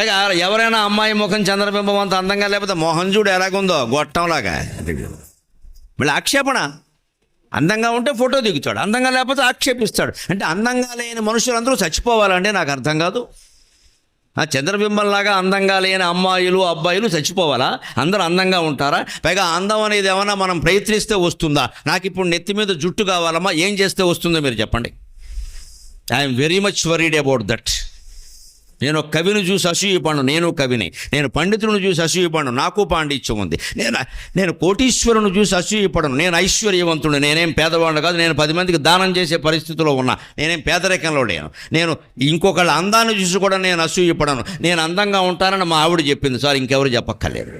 పైగా ఎవరైనా అమ్మాయి ముఖం చంద్రబింబం అంత అందంగా లేకపోతే మోహన్ చూడు ఎలాగుందో గొట్టంలాగా. వీళ్ళ ఆక్షేపణ. అందంగా ఉంటే ఫోటో దిగుతాడు అందంగా లేకపోతే ఆక్షేపిస్తాడు. అంటే అందంగా లేని మనుషులందరూ చచ్చిపోవాలంటే నాకు అర్థం కాదు. ఆ చంద్రబింబంలాగా అందంగా లేని అమ్మాయిలు అబ్బాయిలు చచ్చిపోవాలా? అందరూ అందంగా ఉంటారా? పైగా అందం అనేది ఏమైనా మనం ప్రయత్నిస్తే వస్తుందా? నాకు ఇప్పుడు నెత్తి మీద జుట్టు కావాలమ్మా ఏం చేస్తే వస్తుందో మీరు చెప్పండి. I'm very much worried about that నేను ఒక కవిని చూసి అసూయపడను నేను కవిని. నేను పండితులను చూసి అసూయపడను నాకు పాండిత్యం ఉంది. నేను నేను కోటీశ్వరుని చూసి అసూయపడను. నేను ఐశ్వర్యవంతుడు నేనేం పేదవాడు కాదు నేను పది మందికి దానం చేసే పరిస్థితిలో ఉన్నా. నేనేం పేదరికంలో లేను. నేను ఇంకొకళ్ళ అందాన్ని చూసి కూడా నేను అసూయపడను. నేను అందంగా ఉంటానని మా ఆవిడ చెప్పింది. సార్ ఇంకెవరు చెప్పక్కర్లేదు.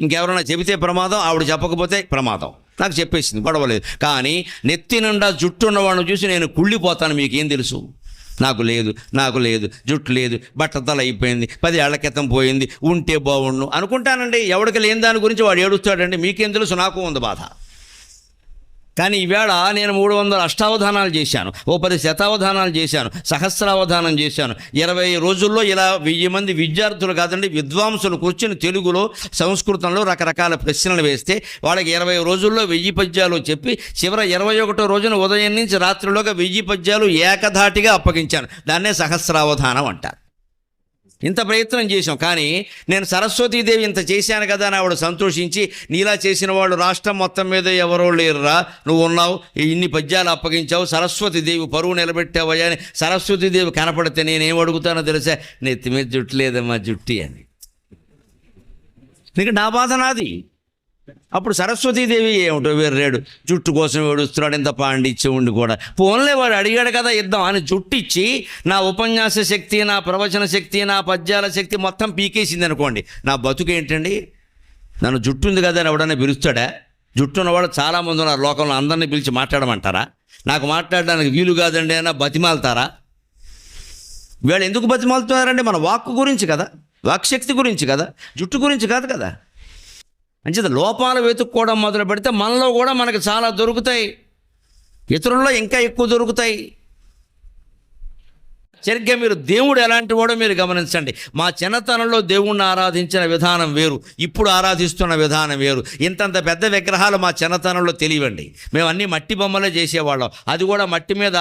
ఇంకెవరైనా చెబితే ప్రమాదం ఆవిడ చెప్పకపోతే ప్రమాదం. నాకు చెప్పేసింది గొడవలేదు కానీ నెత్తి నిండా జుట్టు ఉన్నవాడిని చూసి నేను కుళ్ళిపోతాను మీకేం తెలుసు? నాకు లేదు నాకు లేదు జుట్టు లేదు బట్టతల అయిపోయింది పది ఏళ్ళ క్రితం పోయింది ఉంటే బాగుండు అనుకుంటానండి. ఎవడికి లేని దాని గురించి వాడు ఏడుస్తాడండి. మీకేం తెలుసు? నాకు ఉంది బాధ. కానీ ఈవేళ నేను మూడు వందల అష్టావధానాలు చేశాను ఓ పది శతావధానాలు చేశాను సహస్రావధానం చేశాను. ఇరవై రోజుల్లో ఇలా వెయ్యి మంది విద్యార్థులు కాదండి విద్వాంసులు కూర్చొని తెలుగులో సంస్కృతంలో రకరకాల ప్రశ్నలు వేస్తే వాళ్ళకి ఇరవై రోజుల్లో వెయ్యి పద్యాలు చెప్పి చివర ఇరవై ఒకటో రోజున ఉదయం నుంచి రాత్రిలోగా వెయ్యి పద్యాలు ఏకధాటిగా అప్పగించాను. దాన్నే సహస్రావధానం అంటారు. ఇంత ప్రయత్నం చేశాం. కానీ నేను సరస్వతీదేవి ఇంత చేశాను కదా అని ఆవిడ సంతోషించి నీలా చేసిన వాళ్ళు రాష్ట్రం మొత్తం మీద ఎవరో లేరురా నువ్వు ఉన్నావు ఇన్ని పద్యాలు అప్పగించావు సరస్వతీదేవి పరువు నిలబెట్టావయ్యా అని సరస్వతీదేవి కనపడితే నేనేం అడుగుతానో తెలుసా? నెత్తి మీద జుట్టు లేదమ్మా జుట్టి అని. నీకు నా బాధ నాది. అప్పుడు సరస్వతీదేవి ఏమిటో వేర్రాడు జుట్టు కోసం ఏడుస్తున్నాడు ఇంత పాండిత్యం ఉండి కూడా. పోన్లే వాడు అడిగాడు కదా ఇద్దాం అని జుట్టు ఇచ్చి నా ఉపన్యాస శక్తి నా ప్రవచన శక్తి నా పద్యాల శక్తి మొత్తం పీకేసింది అనుకోండి. నా బతుకు ఏంటండి? నన్ను జుట్టు ఉంది కదా అని ఎవడన్నా పిలుస్తాడా? జుట్టు ఉన్నవాడు చాలామంది ఉన్నారు లోకంలో అందరినీ పిలిచి మాట్లాడమంటారా? నాకు మాట్లాడడానికి వీలు కాదండి అన్న బతిమాలుతారా? వీళ్ళు ఎందుకు బతిమాలుతున్నారండి? మన వాక్కు గురించి కదా. వాక్శక్తి గురించి కదా. జుట్టు గురించి కాదు కదా. అంచేత లోపాలు వెతుక్కోవడం మొదలు పెడితే మనలో కూడా మనకు చాలా దొరుకుతాయి. ఇతరుల్లో ఇంకా ఎక్కువ దొరుకుతాయి. సరిగ్గా మీరు దేవుడు ఎలాంటి వాడో మీరు గమనించండి. మా చిన్నతనంలో దేవుణ్ణి ఆరాధించిన విధానం వేరు. ఇప్పుడు ఆరాధిస్తున్న విధానం వేరు. ఇంతంత పెద్ద విగ్రహాలు మా చిన్నతనంలో తెలియండి మేము అన్నీ మట్టి బొమ్మలే చేసేవాళ్ళం. అది కూడా మట్టి మీద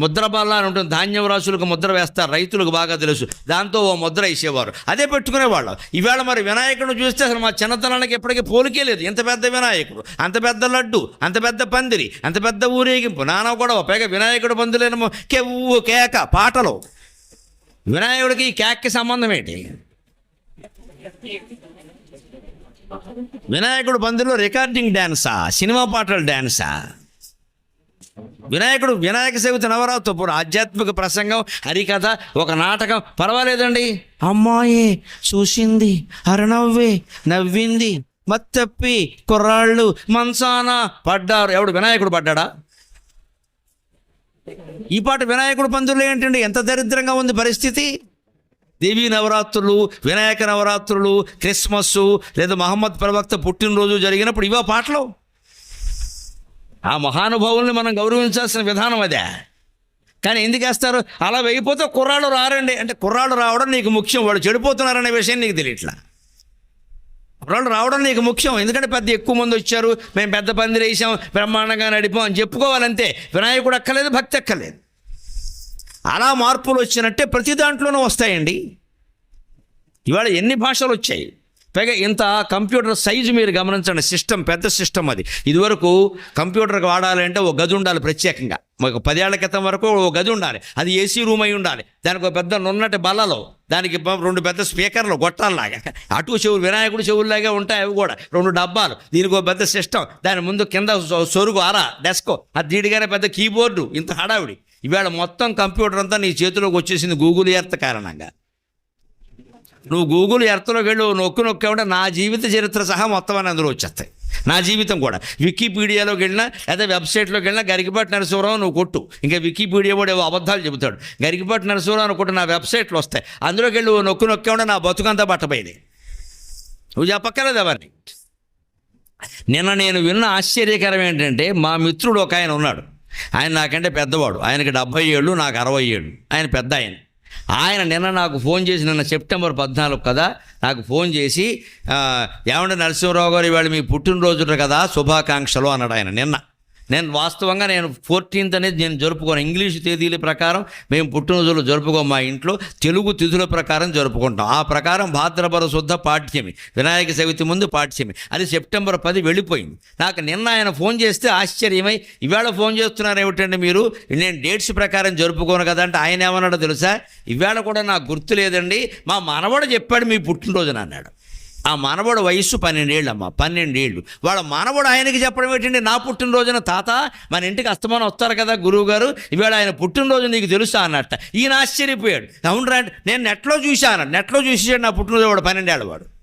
ముద్ర బల్ల అని ఉంటుంది. ధాన్యం రాసులకు ముద్ర వేస్తారు. రైతులకు బాగా తెలుసు. దాంతో ఓ ముద్ర వేసేవారు. అదే పెట్టుకునేవాళ్ళు. ఈవేళ మరి వినాయకుడిని చూస్తే అసలు మా చిన్నతనానికి ఎప్పటికీ పోలికే లేదు. ఇంత పెద్ద వినాయకుడు అంత పెద్ద లడ్డు అంత పెద్ద పందిరి అంత పెద్ద ఊరేగింపు నానా కూడా పైగా వినాయకుడు పందిలేమో కెవ్వు కేక పాటలు. వినాయకుడికి ఈ కేక్కి సంబంధం ఏంటి? వినాయకుడు పందిరిలో రికార్డింగ్ డ్యాన్సా సినిమా పాటల డ్యాన్సా వినాయకుడు వినాయక చవితి నవరాత్రి ఇప్పుడు ఆధ్యాత్మిక ప్రసంగం హరికథ ఒక నాటకం. పర్వాలేదండి? అమ్మాయి చూసింది అరనవ్వే నవ్వింది మత్తప్పి కుర్రాళ్ళు మంచాన పడ్డారు. ఎవడు వినాయకుడు పడ్డాడా? ఈ పాట వినాయకుడు పందులు ఏంటండి? ఎంత దరిద్రంగా ఉంది పరిస్థితి. దేవీ నవరాత్రులు వినాయక నవరాత్రులు క్రిస్మస్ లేదా మహమ్మద్ ప్రవక్త పుట్టినరోజు జరిగినప్పుడు ఇవా పాటలు? ఆ మహానుభావుల్ని మనం గౌరవించాల్సిన విధానం అదే. కానీ ఎందుకు వేస్తారు? అలా వెయ్యిపోతే కుర్రాళ్ళు రారండి. అంటే కుర్రాళ్ళు రావడం నీకు ముఖ్యం. వాళ్ళు చెడిపోతున్నారనే విషయం నీకు తెలియట్లా. కుర్రాళ్ళు రావడం నీకు ముఖ్యం. ఎందుకంటే పెద్ద ఎక్కువ మంది వచ్చారు. మేము పెద్ద పందిరి వేసాం. బ్రహ్మాండంగా నడిపాం అని చెప్పుకోవాలంతే. వినాయకుడు అక్కర్లేదు భక్తి అక్కర్లేదు అలా మార్పులు వచ్చినట్టే ప్రతి దాంట్లోనూ వస్తాయండి. ఇవాళ ఎన్ని భాషలు వచ్చాయి? పైగా ఇంత కంప్యూటర్ సైజు మీరు గమనించండి సిస్టమ్ పెద్ద సిస్టమ్ అది. ఇదివరకు కంప్యూటర్కి వాడాలంటే ఒక గది ఉండాలి ప్రత్యేకంగా. ఒక పదేళ్ళ క్రితం వరకు ఒక గది ఉండాలి. అది ఏసీ రూమ్ అయి ఉండాలి. దానికి ఒక పెద్ద నున్నటి బల్లలో దానికి రెండు పెద్ద స్పీకర్లు గొట్టాలలాగా. అటు చెవులు వినాయకుడు చెవుల్లాగా ఉంటాయి అవి కూడా. రెండు డబ్బాలు. దీనికి ఒక పెద్ద సిస్టమ్. దాని ముందు కింద సొరుగు అర డెస్కో. అది దీడిగానే పెద్ద కీబోర్డు. ఇంత హడావిడి. ఇవాళ మొత్తం కంప్యూటర్ అంతా నీ చేతిలోకి వచ్చేసింది గూగుల్ ఎర్త్ కారణంగా. నువ్వు గూగుల్ ఎర్త్లోకి వెళ్ళి నొక్కు నొక్కావంటే నా జీవిత చరిత్ర సహా మొత్తం అని అందులో వచ్చేస్తాయి. నా జీవితం కూడా. వికీపీడియాలోకి వెళ్ళినా లేదా వెబ్సైట్లోకి వెళ్ళినా గరికపాటి నరసింహరావు నువ్వు కొట్టు. ఇంకా వికీపీడియా కూడా ఏవో అబద్ధాలు చెబుతాడు. గరికపాటి నరసింహరావు అని కొట్టు నా వెబ్సైట్లు వస్తాయి. అందులోకి వెళ్ళి నొక్కు నొక్కావంటే నా బతుకంతా బట్టపోయింది నువ్వు చెప్పక్కర్లేదు ఎవరిని. నిన్న నేను విన్న ఆశ్చర్యకరం ఏంటంటే మా మిత్రుడు ఒక ఆయన ఉన్నాడు. ఆయన నాకంటే పెద్దవాడు. ఆయనకి డెబ్భై ఏళ్ళు నాకు అరవై ఏళ్ళు. ఆయన పెద్ద ఆయన. ఆయన నిన్న నాకు ఫోన్ చేసి నిన్న సెప్టెంబర్ పద్నాలుగు కదా నాకు ఫోన్ చేసి ఏమంటే నరసింహరావు గారు ఇవాళ మీ పుట్టినరోజు కదా శుభాకాంక్షలు అన్నాడు ఆయన నిన్న. నేను వాస్తవంగా నేను ఫోర్టీన్త్ అనేది నేను జరుపుకోను. ఇంగ్లీష్ తేదీల ప్రకారం మేము పుట్టినరోజులు జరుపుకోం మా ఇంట్లో తెలుగు తిథుల ప్రకారం జరుపుకుంటాం. ఆ ప్రకారం భాద్రపర శుద్ధ పాఠ్యమి వినాయక చవితి ముందు పాఠ్యమి. అది సెప్టెంబర్ పది వెళ్ళిపోయింది. నాకు నిన్న ఆయన ఫోన్ చేస్తే ఆశ్చర్యమై ఇవాళ ఫోన్ చేస్తున్నారు ఏమిటండి మీరు? నేను డేట్స్ ప్రకారం జరుపుకోను కదా అంటే ఆయన ఏమన్నాడో తెలుసా? ఇవాళ కూడా నాకు గుర్తు లేదండి. మా మనవడు చెప్పాడు మీ పుట్టినరోజున అన్నాడు. ఆ మనవడు వయస్సు పన్నెండేళ్ళు అమ్మ పన్నెండేళ్ళు. వాళ్ళ మనవడు ఆయనకి చెప్పడం ఏంటంటే నా పుట్టినరోజున తాత మన ఇంటికి అస్తమానం వస్తారు కదా గురువు గారు ఇవాళ ఆయన పుట్టినరోజు నీకు తెలుసా అన్నట్ట. ఈయన ఆశ్చర్యపోయాడు. అవును రా నేను నెట్లో చూశాను నెట్లో చూసాడు నా పుట్టినరోజు వాడు పన్నెండేళ్ళ వాడు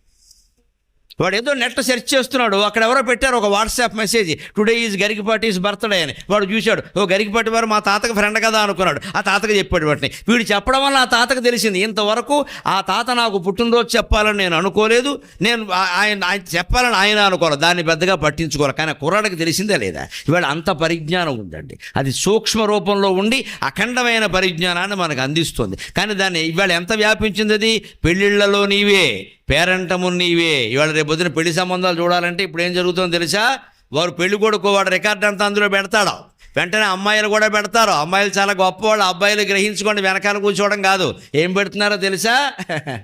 వాడు ఏదో నెట్ సెర్చ్ చేస్తున్నాడు. అక్కడ ఎవరో పెట్టారు ఒక WhatsApp message. Today is Garikipati's birthday అని. వాడు చూశాడు. ఓ గరికిపాటి వారు మా తాతకు ఫ్రెండ్ కదా అనుకున్నాడు. ఆ తాతకు చెప్పాడు వాటిని. వీడు చెప్పడం వల్ల ఆ తాతకు తెలిసింది. ఇంతవరకు ఆ తాత నాకు పుట్టినరోజు చెప్పాలని నేను అనుకోలేదు. నేను ఆయన ఆయన చెప్పాలని ఆయన అనుకోవాలి దాన్ని పెద్దగా పట్టించుకోవాలి కానీ కుర్రాడికి తెలిసిందే లేదా? ఇవాళ అంత పరిజ్ఞానం ఉందండి. అది సూక్ష్మ రూపంలో ఉండి అఖండమైన పరిజ్ఞానాన్ని మనకు అందిస్తుంది. కానీ దాన్ని ఇవాళ ఎంత వ్యాపించింది అది? పెళ్ళిళ్ళలో నీవే. పేరంటము నీవే. ఇవాళ రేపు పొద్దున పెళ్ళి సంబంధాలు చూడాలంటే ఇప్పుడు ఏం జరుగుతుందో తెలుసా? వారు పెళ్ళి కొడుకు వాడు రికార్డ్ అంతా అందులో పెడతాడు. వెంటనే అమ్మాయిలు కూడా పెడతారు. అమ్మాయిలు చాలా గొప్పవాళ్ళు. అబ్బాయిలు గ్రహించుకోండి వెనకాల కూర్చోవడం కాదు. ఏం పెడుతున్నారో తెలుసా?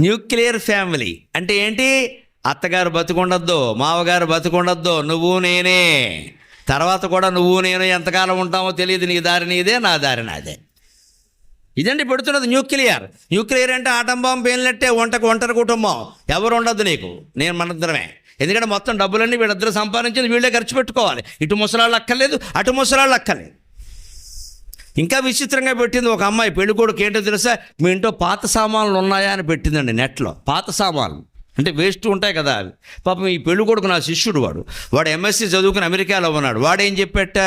Nuclear family. అంటే ఏంటి? అత్తగారు బతుకుండొద్దు మావగారు బతుకుండొద్దు నువ్వు నేనే. తర్వాత కూడా నువ్వు నేను ఎంతకాలం ఉంటామో తెలియదు. నీ దారి నీదే నా దారి నాదే. ఇదండి పెడుతున్నది న్యూక్లియర్. న్యూక్లియర్ అంటే ఆటం బాంబు పేలినట్టే వంటకు ఒంటరి కుటుంబం. ఎవరు ఉండద్దు నీకు. నేను మనందరమే. ఎందుకంటే మొత్తం డబ్బులన్నీ వీళ్ళిద్దరూ సంపాదించింది వీళ్ళే ఖర్చు పెట్టుకోవాలి. ఇటు ముసలాళ్ళు అక్కర్లేదు అటు ముసలాళ్ళు అక్కర్లేదు. ఇంకా విచిత్రంగా పెట్టింది ఒక అమ్మాయి పెళ్ళికొడుకు ఏంటో తెలుసా? మీ ఇంట్లో పాత సామాన్లు ఉన్నాయా అని పెట్టిందండి నెట్లో. పాత సామాన్లు. అంటే వేస్ట్ ఉంటాయి కదా. అవి పాపం ఈ పెళ్ళి కొడుకు నా శిష్యుడు వాడు. వాడు ఎంఎస్సి చదువుకుని అమెరికాలో ఉన్నాడు. వాడు ఏం చెప్పేట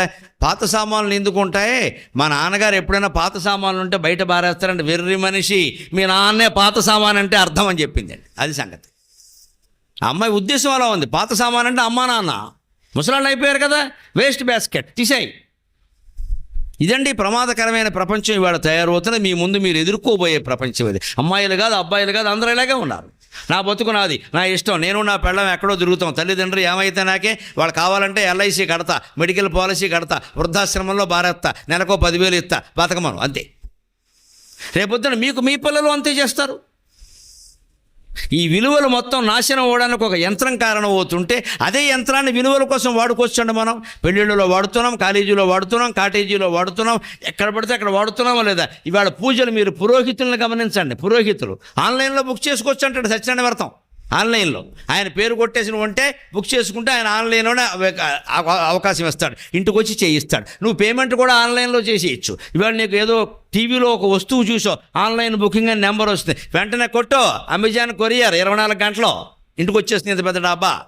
పాత సామాన్లు ఎందుకు ఉంటాయి? మా నాన్నగారు ఎప్పుడైనా పాత సామాన్లు ఉంటే బయట బారేస్తారంటే వెర్రి మనిషి మీ నాన్నే పాత సామాన్ అంటే అర్థం అని చెప్పిందండి అది సంగతి. ఆ అమ్మాయి ఉద్దేశం అలా ఉంది. పాత సామాన్ అంటే అమ్మా నాన్న. ముసలాళ్ళు అయిపోయారు కదా. Waste basket. తీసాయి. ఇదండి ప్రమాదకరమైన ప్రపంచం ఇవాళ తయారవుతున్న మీ ముందు మీరు ఎదుర్కోబోయే ప్రపంచం ఇది. అమ్మాయిలు కాదు అబ్బాయిలు కాదు అందరూ ఇలాగే ఉన్నారు. నా బతుకు నాది నా ఇష్టం. నేను నా పెళ్ళం ఎక్కడో తిరుగుతాం. తల్లిదండ్రులు ఏమైతే నాకే వాళ్ళు కావాలంటే ఎల్ఐసి కడతా మెడికల్ పాలసీ కడతా వృద్ధాశ్రమంలో బారేస్తా నెలకో పదివేలు ఇస్తా బతకమను అంతే. రేపొద్దున మీకు మీ పిల్లలు అంతే చేస్తారు. ఈ విలువలు మొత్తం నాశనం అవ్వడానికి ఒక యంత్రం కారణమవుతుంటే అదే యంత్రాన్ని విలువల కోసం వాడుకోవచ్చండి మనం. పెళ్ళిళ్ళలో వాడుతున్నాం కాలేజీలో వాడుతున్నాం కాటేజీలో వాడుతున్నాం ఎక్కడ పడితే అక్కడ వాడుతున్నామా లేదా? ఇవాళ పూజలు మీరు పురోహితులను గమనించండి. పురోహితులు. ఆన్లైన్లో బుక్ చేసుకోవచ్చు అంటాడు సత్యనారాయణ వ్రతం. ఆన్లైన్లో. ఆయన పేరు కొట్టేసి ఉంటే బుక్ చేసుకుంటే ఆయన ఆన్లైన్లోనే అవకాశం ఇస్తాడు. ఇంటికి వచ్చి చేయిస్తాడు. నువ్వు పేమెంట్ కూడా ఆన్లైన్లో చేసేయచ్చు. ఇవాళ నీకు ఏదో టీవీలో ఒక వస్తువు చూసో ఆన్లైన్ బుకింగ్ అని నెంబర్ వస్తుంది. వెంటనే కొట్టో. అమెజాన్ కొరియర్ ఇరవై నాలుగు గంటలో. ఇంటికి వచ్చేస్తుంది ఇంత పెద్ద డబ్బా.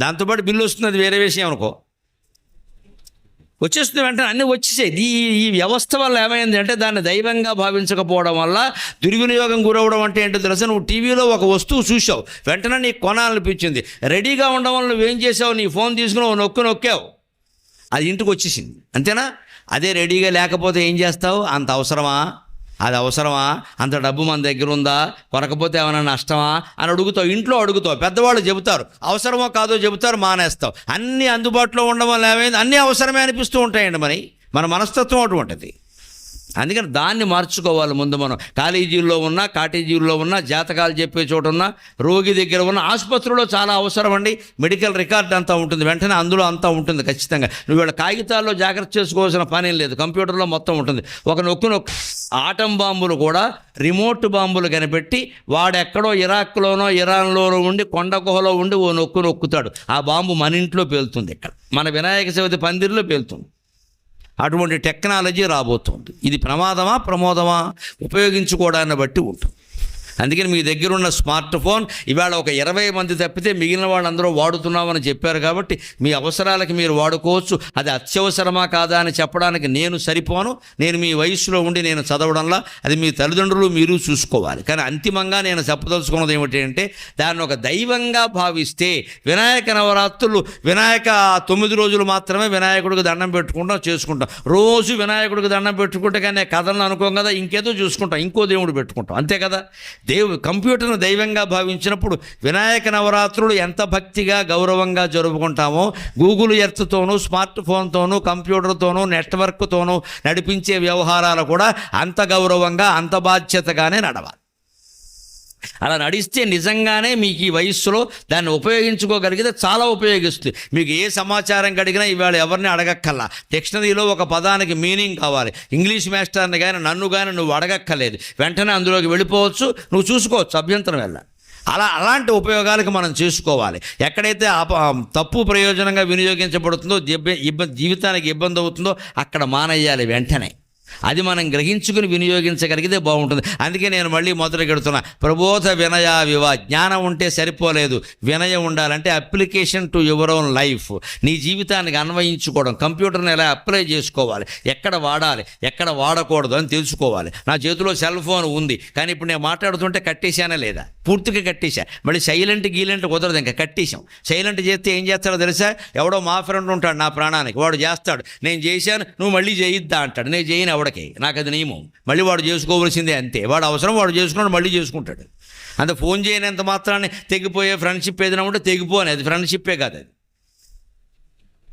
దాంతోపాటు బిల్లు వస్తుంది. అది వేరే విషయం అనుకో. వచ్చేస్తుంది వెంటనే అన్నీ వచ్చేసాయి. ఈ ఈ వ్యవస్థ వల్ల ఏమైంది అంటే దాన్ని దైవంగా భావించకపోవడం వల్ల దుర్వినియోగం గురవడం అంటే ఏంటో తెలుసా? నువ్వు టీవీలో ఒక వస్తువు చూసావు వెంటనే నీకు కొనాలనిపించింది. రెడీగా ఉండడం వల్ల నువ్వేం చేసావు నీ ఫోన్ తీసుకుని నొక్కు నొక్కావు. అది ఇంటికి వచ్చేసింది. అంతేనా? అదే రెడీగా లేకపోతే ఏం చేస్తావు? అంత అవసరమా? అది అవసరమా? అంత డబ్బు మన దగ్గర ఉందా? కొనకపోతే ఏమైనా నష్టమా? అని అడుగుతావు. ఇంట్లో అడుగుతావు. పెద్దవాళ్ళు చెబుతారు. అవసరమో కాదో చెబుతారు మానేస్తావు. అన్నీ అందుబాటులో ఉండడం వల్ల ఏమైంది? అన్నీ అవసరమే అనిపిస్తూ ఉంటాయండి మరి. మన మనస్తత్వం అటువంటిది. అందుకని దాన్ని మార్చుకోవాలి ముందు మనం. కాలేజీల్లో ఉన్నా కాటేజీల్లో ఉన్నా జాతకాలు చెప్పే చోట ఉన్నా రోగి దగ్గర ఉన్న ఆసుపత్రిలో చాలా అవసరం అండి. మెడికల్ రికార్డ్ అంతా ఉంటుంది. వెంటనే అందులో అంతా ఉంటుంది ఖచ్చితంగా. నువ్వు వీళ్ళ కాగితాల్లో జాగ్రత్త చేసుకోవాల్సిన పని లేదు. కంప్యూటర్లో మొత్తం ఉంటుంది. ఒక నొక్కు నొక్కు. ఆటం బాంబులు కూడా రిమోట్ బాంబులు కనిపెట్టి వాడెక్కడో ఇరాక్లోనో ఇరాన్లోనో ఉండి కొండ గుహలో ఉండి ఓ నొక్కు నొక్కుతాడు. ఆ బాంబు మన ఇంట్లో పేలుతుంది ఇక్కడ. మన వినాయక చవితి పందిరిలో పేలుతుంది. అటువంటి టెక్నాలజీ రాబోతోంది. ఇది ప్రమాదమా ప్రమోదమా? ఉపయోగించుకోవడాన్ని బట్టి ఉంటుంది. అందుకని మీ దగ్గర ఉన్న స్మార్ట్ ఫోన్ ఇవాళ ఒక ఇరవై మంది తప్పితే మిగిలిన వాళ్ళందరూ వాడుతున్నామని చెప్పారు కాబట్టి మీ అవసరాలకి మీరు వాడుకోవచ్చు. అది అత్యవసరమా కాదా అని చెప్పడానికి నేను సరిపోను. నేను మీ వయసులో ఉండి నేను చదవడంలా అది మీ తల్లిదండ్రులు మీరు చూసుకోవాలి. కానీ అంతిమంగా నేను చెప్పదలుచుకున్నది ఏమిటి అంటే దాన్ని ఒక దైవంగా భావిస్తే వినాయక నవరాత్రులు వినాయక తొమ్మిది రోజులు మాత్రమే వినాయకుడికి దండం పెట్టుకుంటాం చేసుకుంటాం. రోజు వినాయకుడికి దండం పెట్టుకుంటే కానీ కథలను అనుకోం కదా ఇంకేదో చూసుకుంటాం ఇంకో దేవుడు పెట్టుకుంటాం. అంతే కదా? దేవు కంప్యూటర్ను దైవంగా భావించినప్పుడు వినాయక నవరాత్రులు ఎంత భక్తిగా గౌరవంగా జరుపుకుంటామో గూగుల్ ఎర్త్తోనూ స్మార్ట్ ఫోన్తోనూ కంప్యూటర్తోనూ నెట్వర్క్తోనూ నడిపించే వ్యవహారాలు కూడా అంత గౌరవంగా అంత బాధ్యతగానే నడవాలి. అలా నడిస్తే నిజంగానే మీకు ఈ వయస్సులో దాన్ని ఉపయోగించుకోగలిగితే చాలా ఉపయోగిస్తుంది. మీకు ఏ సమాచారం కడిగినా ఇవాళ ఎవరిని అడగక్కల్లా డిక్షనరీలో ఒక పదానికి మీనింగ్ కావాలి. ఇంగ్లీష్ మాస్టర్ని కానీ నన్ను కానీ నువ్వు అడగక్కర్లేదు. వెంటనే అందులోకి వెళ్ళిపోవచ్చు. నువ్వు చూసుకోవచ్చు అభ్యంతరం వెళ్ళ. అలా అలాంటి ఉపయోగాలకు మనం చేసుకోవాలి. ఎక్కడైతే అప తప్పు ప్రయోజనంగా వినియోగించబడుతుందో ఇబ్బంది జీవితానికి ఇబ్బంది అవుతుందో అక్కడ మానేయాలి వెంటనే. అది మనం గ్రహించుకుని వినియోగించగలిగితే బాగుంటుంది. అందుకే నేను మళ్ళీ మొదలుగెడుతున్నా ప్రబోధ వినయ వివా. జ్ఞానం ఉంటే సరిపోలేదు. వినయం ఉండాలంటే application to your own life. నీ జీవితానికి అన్వయించుకోవడం కంప్యూటర్ని ఎలా అప్లై చేసుకోవాలి ఎక్కడ వాడాలి ఎక్కడ వాడకూడదు అని తెలుసుకోవాలి. నా చేతిలో సెల్ ఫోన్ ఉంది. కానీ ఇప్పుడు నేను మాట్లాడుతుంటే కట్టేశానా లేదా? పూర్తిగా కట్టేశా. మళ్ళీ సైలెంట్ గీలెంట్ కుదరదు ఇంకా కట్టేశాం. సైలెంట్ చేస్తే ఏం చేస్తాడో తెలుసా? ఎవడో మా ఫ్రెండ్ ఉంటాడు నా ప్రాణానికి. వాడు చేస్తాడు. నేను చేశాను నువ్వు మళ్ళీ చేయిద్దా అంటాడు. నేను చేయను ఆవిడకి. నాకు అది నియమం. మళ్ళీ వాడు చేసుకోవలసిందే అంతే. వాడు అవసరం వాడు చేసుకున్నాడు మళ్ళీ చేసుకుంటాడు. అంత ఫోన్ చేయనంత మాత్రాన్ని తెగిపోయే ఫ్రెండ్షిప్ ఏదైనా ఉంటే తెగిపోనే అది ఫ్రెండ్షిప్పే కాదు అది.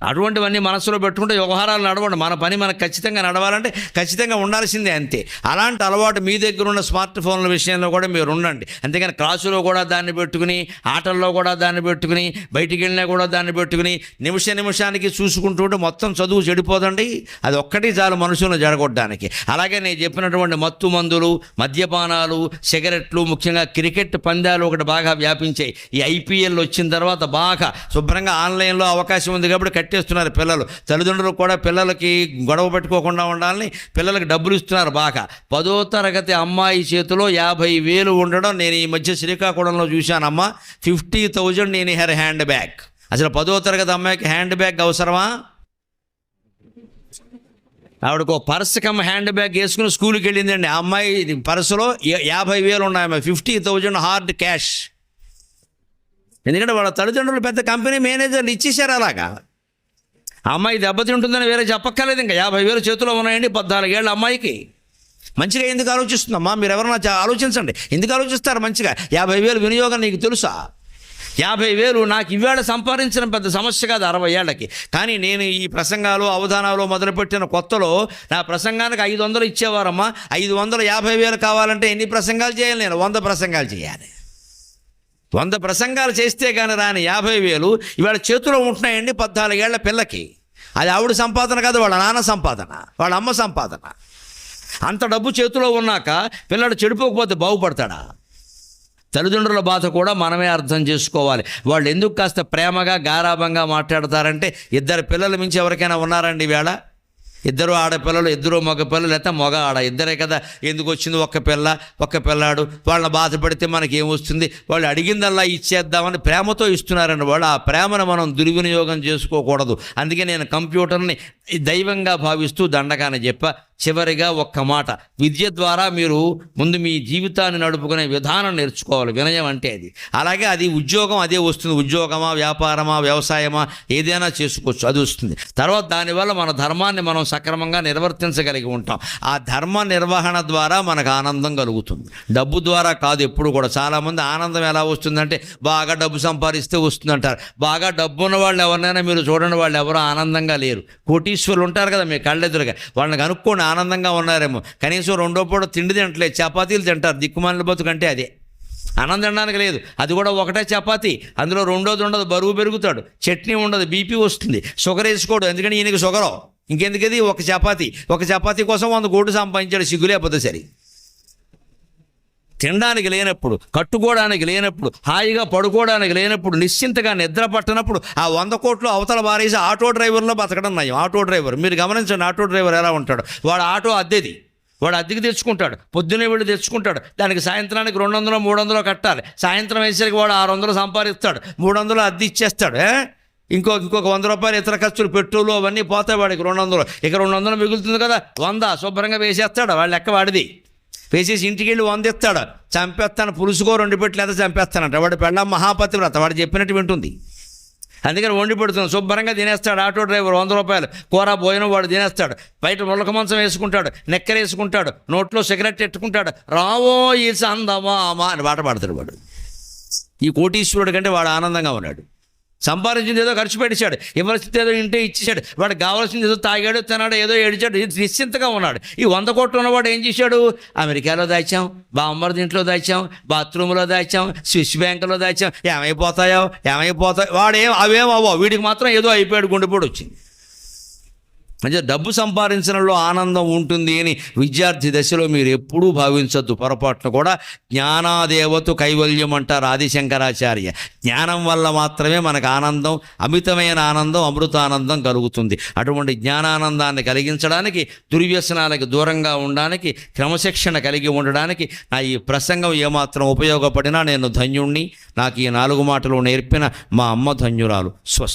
అటువంటివన్నీ మనసులో పెట్టుకుంటే వ్యవహారాలు నడవండి. మన పని మనకు ఖచ్చితంగా నడవాలంటే ఖచ్చితంగా ఉండాల్సిందే అంతే. అలాంటి అలవాటు మీ దగ్గర ఉన్న స్మార్ట్ ఫోన్ల విషయంలో కూడా మీరు ఉండండి. అంతేగాని క్లాసులో కూడా దాన్ని పెట్టుకుని ఆటల్లో కూడా దాన్ని పెట్టుకుని బయటికి వెళ్ళినా కూడా దాన్ని పెట్టుకుని నిమిష నిమిషానికి చూసుకుంటుంటే మొత్తం చదువు చెడిపోదండి. అది ఒక్కటి చాలు మనుషులను జడగొట్టడానికి అలాగే నేను చెప్పినటువంటి మత్తు మందులు మద్యపానాలు సిగరెట్లు ముఖ్యంగా క్రికెట్ పందాలు ఒకటి బాగా వ్యాపించాయి. ఈ ఐపీఎల్ వచ్చిన తర్వాత బాగా శుభ్రంగా ఆన్లైన్లో అవకాశం ఉంది కాబట్టి కట్టేస్తున్నారు పిల్లలు. తల్లిదండ్రులు కూడా పిల్లలకి గొడవ పెట్టుకోకుండా ఉండాలని పిల్లలకి డబ్బులు ఇస్తున్నారు బాగా. పదో తరగతి అమ్మాయి చేతిలో యాభై వేలు ఉండడం నేను ఈ మధ్య శ్రీకాకుళంలో చూశానమ్మా. ఫిఫ్టీ థౌజండ్ నేను హెర్ హ్యాండ్ బ్యాగ్. అసలు పదో తరగతి అమ్మాయికి హ్యాండ్ బ్యాగ్ అవసరమా? ఆవిడకు పర్స్ కమ్ హ్యాండ్ బ్యాగ్ వేసుకుని స్కూల్కి వెళ్ళిందండి. ఆ అమ్మాయి పర్సులో యాభై వేలు ఉన్నాయి ఫిఫ్టీ థౌజండ్ హార్డ్ క్యాష్. ఎందుకంటే వాళ్ళ తల్లిదండ్రులు పెద్ద కంపెనీ మేనేజర్లు ఇచ్చేశారు అలాగా. అమ్మాయి దెబ్బతింటుందని వేరే చెప్పక్కర్లేదు ఇంకా. యాభై వేలు చేతిలో ఉన్నాయండి పద్నాలుగేళ్ళ అమ్మాయికి. మంచిగా ఎందుకు ఆలోచిస్తుందమ్మా మీరు ఎవరన్నా ఆలోచించండి. ఎందుకు ఆలోచిస్తారు మంచిగా? యాభై వేలు వినియోగం నీకు తెలుసా? యాభై వేలు నాకు ఇవాళ సంపాదించడం పెద్ద సమస్య కాదు అరవై ఏళ్ళకి. కానీ నేను ఈ ప్రసంగాలు అవధానాలు మొదలుపెట్టిన కొత్తలో నా ప్రసంగానికి ఐదు వందలు ఇచ్చేవారమ్మా. ఐదు వందలు యాభై వేలు కావాలంటే ఎన్ని ప్రసంగాలు చేయాలి నేను? వంద ప్రసంగాలు చేయాలి. వంద ప్రసంగాలు చేస్తే కానీ రాని యాభై వేలు ఇవాళ చేతిలో ఉంటున్నాయండి పద్నాలుగేళ్ళ పిల్లకి. అది ఆవిడ సంపాదన కాదు వాళ్ళ నాన్న సంపాదన వాళ్ళ అమ్మ సంపాదన. అంత డబ్బు చేతిలో ఉన్నాక పిల్లడు చెడిపోకపోతే బాగుపడతాడా? తల్లిదండ్రుల బాధ కూడా మనమే అర్థం చేసుకోవాలి. వాళ్ళు ఎందుకు కాస్త ప్రేమగా గారాభంగా మాట్లాడతారంటే ఇద్దరు పిల్లల మించి ఎవరికైనా ఉన్నారండి ఈవేళ ఇద్దరు ఆడపిల్లలు ఇద్దరు మగ పిల్లలు లేకపోతే మగ ఆడ ఇద్దరే కదా. ఎందుకు వచ్చింది ఒక్క పిల్ల? ఒక్క పిల్లాడు. వాళ్ళని బాధపడితే మనకి ఏమొస్తుంది వాళ్ళు అడిగిందల్లా ఇచ్చేద్దామని ప్రేమతో ఇస్తున్నారండి వాళ్ళు. ఆ ప్రేమను మనం దుర్వినియోగం చేసుకోకూడదు. అందుకే నేను కంప్యూటర్ని దైవంగా భావిస్తూ దండగానే చెప్ప. చివరిగా ఒక్క మాట. విద్య ద్వారా మీరు ముందు మీ జీవితాన్ని నడుపుకునే విధానం నేర్చుకోవాలి. వినయం అంటే అది. అలాగే అది ఉద్యోగం అదే వస్తుంది. ఉద్యోగమా వ్యాపారమా వ్యవసాయమా ఏదైనా చేసుకోవచ్చు. అది వస్తుంది. తర్వాత దానివల్ల మన ధర్మాన్ని మనం సక్రమంగా నిర్వర్తించగలిగి ఉంటాం. ఆ ధర్మ నిర్వహణ ద్వారా మనకు ఆనందం కలుగుతుంది. డబ్బు ద్వారా కాదు ఎప్పుడు కూడా. చాలామంది ఆనందం ఎలా వస్తుందంటే బాగా డబ్బు సంపాదిస్తే వస్తుందంటారు. బాగా డబ్బు ఉన్న వాళ్ళు ఎవరినైనా మీరు చూడండి వాళ్ళు ఎవరు ఆనందంగా లేరు. కోటీశ్వరులు ఉంటారు కదా మీ కళ్ళెదురుగా. వాళ్ళని కనుక్కోండి ఆనందంగా ఉన్నారేమో. కనీసం రెండో పూట తిండి తింటలేదు చపాతీలు తింటారు. దిక్కుమాలిన బతుకంటే అదే. ఆనందం తినడానికి లేదు. అది కూడా ఒకటే చపాతి. అందులో రెండోది ఉండదు. బరువు పెరుగుతాడు. చట్నీ ఉండదు. బీపీ వస్తుంది. షుగర్ వేసుకోడు. ఎందుకంటే ఈయనకి షుగరు? ఇంకెందుకది? ఒక చపాతి. ఒక చపాతీ కోసం వంద కోట్లు సంపాదించాడు సిగ్గులేకపోతే సరే. తినడానికి లేనప్పుడు కట్టుకోవడానికి లేనప్పుడు హాయిగా పడుకోవడానికి లేనప్పుడు నిశ్చింతగా నిద్ర పట్టనప్పుడు ఆ వంద కోట్లు అవతల బారేసి ఆటో డ్రైవర్లో బతకడం నయం. ఆటో డ్రైవర్ మీరు గమనించండి ఆటో డ్రైవర్ ఎలా ఉంటాడు? వాడు ఆటో అద్దెది. వాడు అద్దెకి తెచ్చుకుంటాడు. పొద్దున్నే వెళ్ళి తెచ్చుకుంటాడు. దానికి సాయంత్రానికి రెండు వందలు మూడు వందలు కట్టాలి. సాయంత్రం వేసరికి వాడు ఆరు వందలు సంపాదిస్తాడు. మూడు వందలు అద్దె ఇచ్చేస్తాడు ఇంకో ఇంకొక వంద రూపాయలు ఇతర ఖర్చులు పెట్రోలు అవన్నీ పోతాయి వాడికి రెండు వందలు ఇక రెండు వందలు మిగులుతుంది కదా వంద శుభ్రంగా వేసేస్తాడు. వాడు లెక్క వాడిది. వేసేసి ఇంటికి వెళ్ళి వందిస్తాడు. చంపేస్తాను పులుసుకో రెండు పెట్టి లేదా చంపేస్తానంట. వాడు పెళ్ళ మహాపతివ్రత వాడు చెప్పినట్టు వింటుంది. అందుకని వండి పెడుతున్నాం శుభ్రంగా తినేస్తాడు ఆటో డ్రైవర్ వంద రూపాయలు. కూర భోజనం వాడు తినేస్తాడు. బయట ముళ్ళక మంచం వేసుకుంటాడు నెక్కర వేసుకుంటాడు నోట్లో సిగరెట్ ఎట్టుకుంటాడు. రావో ఈ సందమా అని పాట పాడతాడు వాడు. ఈ కోటీశ్వరుడు కంటే వాడు ఆనందంగా ఉన్నాడు. సంపాదించింది ఏదో ఖర్చు పెట్టేశాడు. ఇవ్వాల్సింది ఏదో ఇంటే ఇచ్చేశాడు. వాడు కావాల్సింది ఏదో తాగాడు తిన్నాడు ఏదో ఏడిచాడు. నిశ్చింతగా ఉన్నాడు. ఈ వంద కోట్లు ఉన్నవాడు ఏం చేశాడు? అమెరికాలో దాచాం బామ్మర్ దీంట్లో దాచాం బాత్రూంలో దాచాం స్విస్ బ్యాంకులో దాచాం. ఏమైపోతాయో ఏమైపోతాయో వాడేం అవేం అవ్వవు. వీడికి మాత్రం ఏదో అయిపోయాడు గుండెపోడు వచ్చింది. అంటే డబ్బు సంపాదించడంలో ఆనందం ఉంటుంది అని విద్యార్థి దశలో మీరు ఎప్పుడూ భావించొద్దు. పొరపాటున కూడా జ్ఞానాదేవతు కైవల్యం అంటారు ఆదిశంకరాచార్య. జ్ఞానం వల్ల మాత్రమే మనకు ఆనందం అమితమైన ఆనందం అమృతానందం కలుగుతుంది. అటువంటి జ్ఞానానందాన్ని కలిగించడానికి దుర్వ్యసనాలకు దూరంగా ఉండడానికి క్రమశిక్షణ కలిగి ఉండడానికి నా ఈ ప్రసంగం ఏమాత్రం ఉపయోగపడినా నేను ధన్యుణ్ణి. నాకు ఈ నాలుగు మాటలు నేర్పిన మా అమ్మ ధన్యురాలు. స్వస్తి.